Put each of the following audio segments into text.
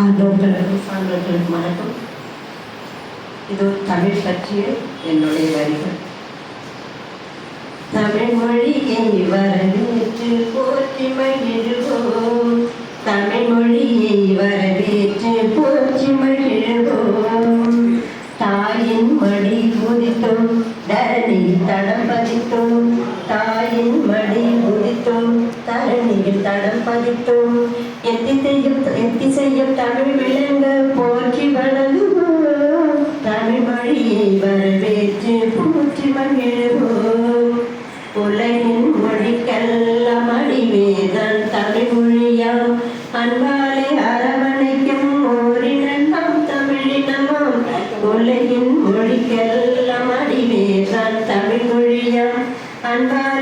ஆண்டவர்களுக்கும் சான்றர்களுக்கும் வணக்கம் இது தமிழ் பற்றிய என்னுடைய வரிகள். தமிழ் மொழி என் வரவேற்று போற்றி மகிழ்வோம் தமிழ் மொழியை வரவேற்று போற்றி மகிழ்வோம் தாயின் மடி உதித்தோம் தரணியில் தடம் பதித்தோம். தாயின் மடி உதித்தோம் தரணியில் தடம் பதித்தோம். எத்திசையும் எத்திசையும் தமிழ் விளங்க போற்றி வணங்குவோம் தமிழ் மொழியை வரவேற்று போற்றி மகிழ்வோம் உலகின் மொழிக்கெல்லாம் அடிவேதான் தமிழ் மொழியாம். அன்பாலே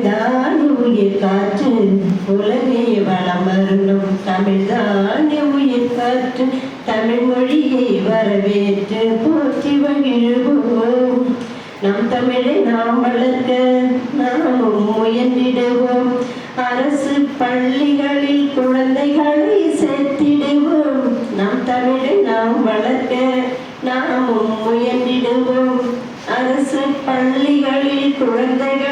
தமிழ்தான் உயிர் காற்று உலகே வளம் வரணும் தமிழ்தானே உயிர் காற்று தமிழ் மொழியை வரவேற்று போற்றி மகிழ்வோம். நம் தமிழை நாம் வளர்க்க நாமும் முயன்றிடுவோம். அரசு பள்ளிகளில் குழந்தைகளை சேர்த்திடுவோம். நம் தமிழை நாம் வளர்க்க நாமும் முயன்றிடுவோம். அரசு பள்ளிகளில் குழந்தைகள்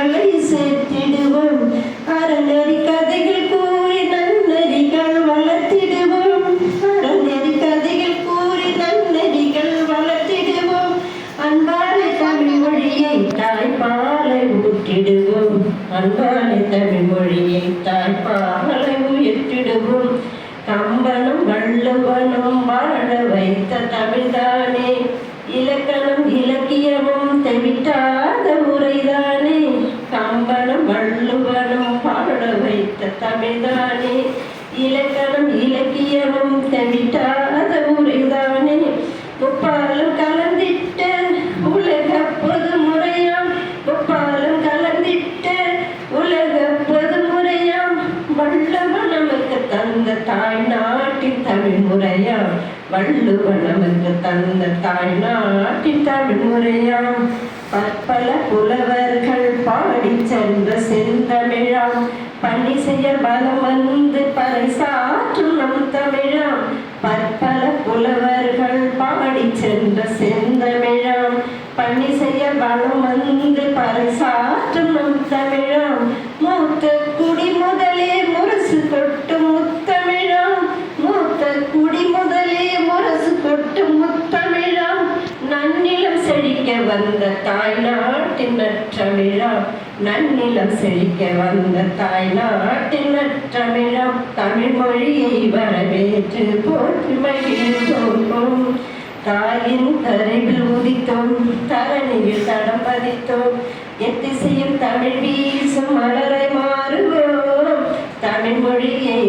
தாய்ப்பாலை ஊற்றிடுவோம் அன்பான தமிழ் மொழியை தாய்ப்பாலை உயர்த்திடுவோம். கம்பனும் வள்ளுவனும் வாழ வைத்த தமிழ்தானே. இலக்கணம் இலக்கியமும் தெவிட்டாத உரைதானே. கம்பனும் வள்ளுவனும் பாட வைத்த தமிழ்தானே. இலக்கணம் இலக்கியமும் தெவிட்டாத உரைதானே. தமிழ் முறையாம் வள்ளுவன் நமக்கு தந்த தாய் நாட்டின் தமிழ் முறையாம் பற்பல புலவர்கள் பாடி சென்ற செந்தமிழாம். பணி செய்ய பலம் வந்து பறைசாற்றும் வந்த தாய்நாட்டின் தமிழா நன்னிலம் செழிக்க வந்த தாய்நாட்டின் தமிழம் தமிழ் மொழியை வரவேற்று போற்றி மகிழ்ந்தோம் தாயின் கரைவில் உதித்தோம் தரணியில் தடம் பதித்தோம். எத்திசையும் தமிழ் வீசும் மலரை மாறுவோம். தமிழ் மொழியை